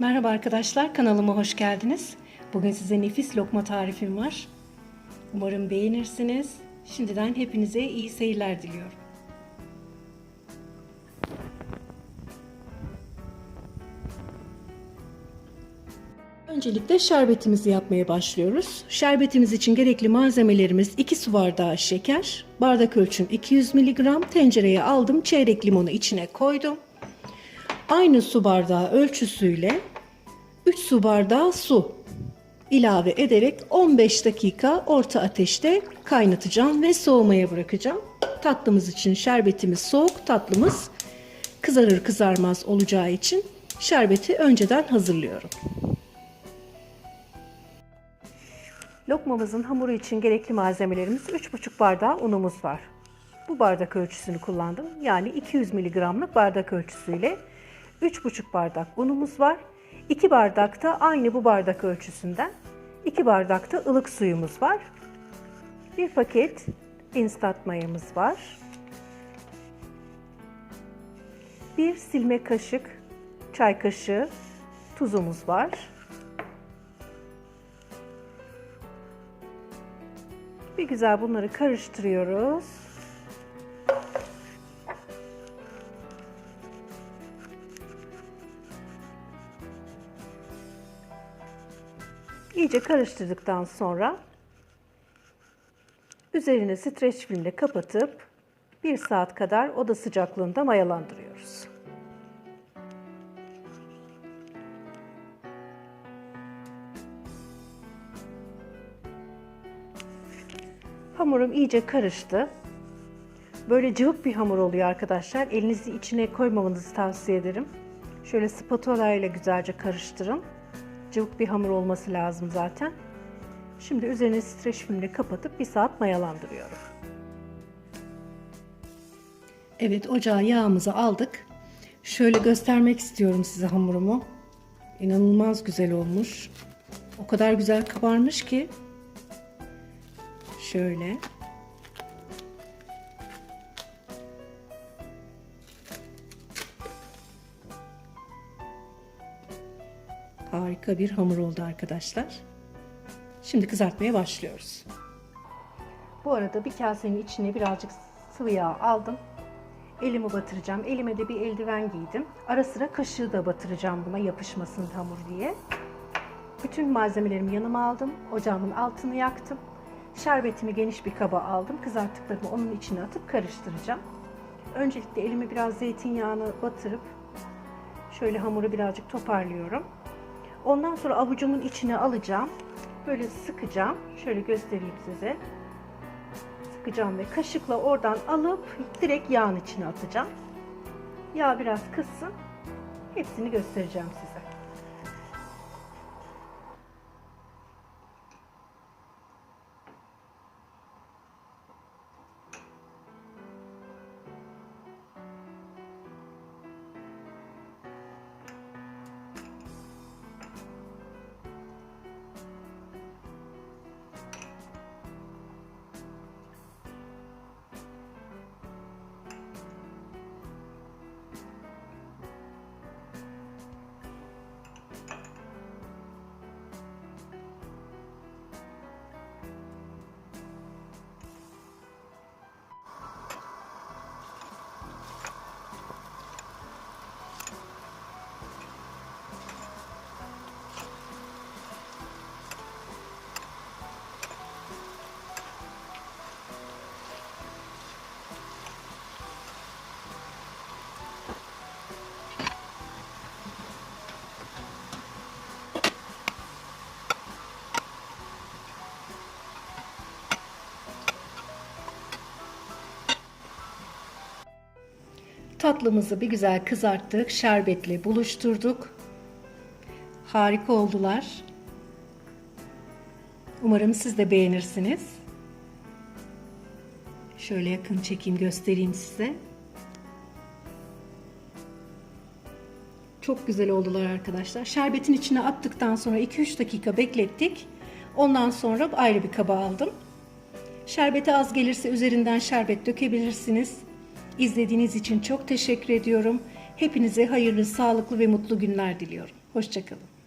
Merhaba arkadaşlar, kanalıma hoş geldiniz. Bugün size nefis lokma tarifim var. Umarım beğenirsiniz. Şimdiden hepinize iyi seyirler diliyorum. Öncelikle şerbetimizi yapmaya başlıyoruz. Şerbetimiz için gerekli malzemelerimiz 2 su bardağı şeker, bardak ölçüm 200 mg, tencereye aldım, çeyrek limonu içine koydum. Aynı su bardağı ölçüsüyle 3 su bardağı su ilave ederek 15 dakika orta ateşte kaynatacağım ve soğumaya bırakacağım. Tatlımız için şerbetimiz soğuk, tatlımız kızarır kızarmaz olacağı için şerbeti önceden hazırlıyorum. Lokmamızın hamuru için gerekli malzemelerimiz 3,5 bardağı unumuz var. Bu bardak ölçüsünü kullandım. Yani 200 mg'lık bardak ölçüsüyle 3,5 bardak unumuz var. 2 bardak da aynı bu bardak ölçüsünden 2 bardak da ılık suyumuz var. Bir paket instant mayamız var. Bir silme kaşık, çay kaşığı tuzumuz var. Bir güzel bunları karıştırıyoruz. İyice karıştırdıktan sonra üzerine streç filmle kapatıp 1 saat kadar oda sıcaklığında mayalandırıyoruz. Hamurum iyice karıştı. Böyle cıvık bir hamur oluyor arkadaşlar. Elinizi içine koymamanızı tavsiye ederim. Şöyle spatula ile güzelce karıştırın. Cıvık bir hamur olması lazım zaten. Şimdi üzerine streç filmle kapatıp bir saat mayalandırıyorum. Evet ocağa yağımızı aldık. Şöyle göstermek istiyorum size hamurumu. İnanılmaz güzel olmuş. O kadar güzel kabarmış ki. Şöyle. Harika bir hamur oldu arkadaşlar. Şimdi kızartmaya başlıyoruz. Bu arada bir kasenin içine birazcık sıvı yağ aldım. Elimi batıracağım. Elime de bir eldiven giydim. Ara sıra kaşığı da batıracağım buna yapışmasın hamur diye. Bütün malzemelerimi yanıma aldım. Ocağımın altını yaktım. Şerbetimi geniş bir kaba aldım. Kızarttıklarımı onun içine atıp karıştıracağım. Öncelikle elimi biraz zeytinyağını batırıp şöyle hamuru birazcık toparlıyorum. Ondan sonra avucumun içine alacağım. Böyle sıkacağım. Şöyle göstereyim size. Sıkacağım ve kaşıkla oradan alıp direkt yağın içine atacağım. Yağ biraz kızsın. Hepsini göstereceğim size. Tatlımızı bir güzel kızarttık, şerbetle buluşturduk. Harika oldular. Umarım siz de beğenirsiniz. Şöyle yakın çekeyim göstereyim size. Çok güzel oldular arkadaşlar. Şerbetin içine attıktan sonra 2-3 dakika beklettik. Ondan sonra ayrı bir kaba aldım. Şerbeti az gelirse üzerinden şerbet dökebilirsiniz. İzlediğiniz için çok teşekkür ediyorum. Hepinize hayırlı, sağlıklı ve mutlu günler diliyorum. Hoşçakalın.